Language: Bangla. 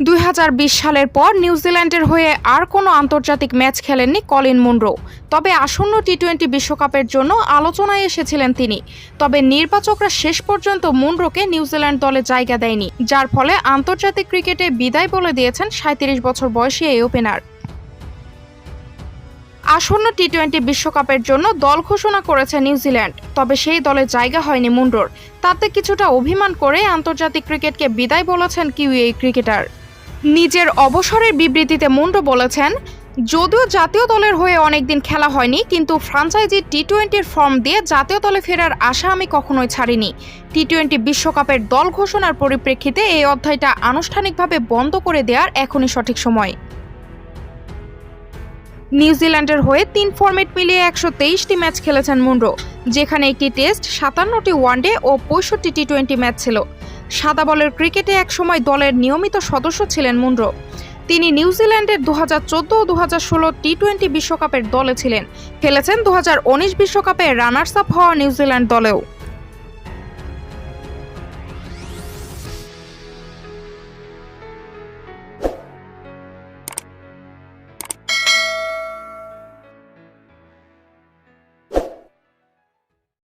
দুই হাজার বিশ সালের পর নিউজিল্যান্ডের হয়ে আর কোনো আন্তর্জাতিক ম্যাচ খেলেননি কলিন মুনরো। তবে আসন্ন টি টোয়েন্টি বিশ্বকাপের জন্য আলোচনায় এসেছিলেন তিনি। তবে নির্বাচকরা শেষ পর্যন্ত মুনরোকে নিউজিল্যান্ড দলে জায়গা দেয়নি, যার ফলে আন্তর্জাতিক ক্রিকেটে বিদায় বলে দিয়েছেন সাঁত্রিশ বছর বয়সী এই ওপেনার। আসন্ন টি টোয়েন্টি বিশ্বকাপের জন্য দল ঘোষণা করেছে নিউজিল্যান্ড তবে সেই দলে জায়গা হয়নি মুন্ডোর তাতে কিছুটা অভিমান করে আন্তর্জাতিক ক্রিকেটকে বিদায় বলেছেন কিউই এই ক্রিকেটার। নিজের অবসরের বিবৃতিতে মুন্ডো বলেছেন, যদিও জাতীয় দলের হয়ে অনেকদিন খেলা হয়নি, কিন্তু ফ্রাঞ্চাইজি টি টোয়েন্টির ফর্ম দিয়ে জাতীয় দলে ফেরার আশা আমি কখনোই ছাড়িনি। টি টোয়েন্টি বিশ্বকাপের দল ঘোষণার পরিপ্রেক্ষিতে এই অধ্যায়টা আনুষ্ঠানিকভাবে বন্ধ করে দেওয়ার এখনই সঠিক সময়। নিউজিল্যান্ডের হয়ে তিন ফরম্যাট মিলিয়ে একশো তেইশটি ম্যাচ খেলেছেন মুন্ডো, যেখানে একটি টেস্ট, সাতান্নটি ওয়ানডে ও পঁয়ষট্টি টি টোয়েন্টি ম্যাচ ছিল। সাদা বলের ক্রিকেটে একসময় দলের নিয়মিত সদস্য ছিলেন মুন্ড্রো। তিনি নিউজিল্যান্ডের দু হাজার চোদ্দ ও দু হাজার ষোলো টি টোয়েন্টি বিশ্বকাপের দলে ছিলেন। খেলেছেন দু হাজার উনিশ বিশ্বকাপে রানার্স আপ হওয়া নিউজিল্যান্ড দলেও।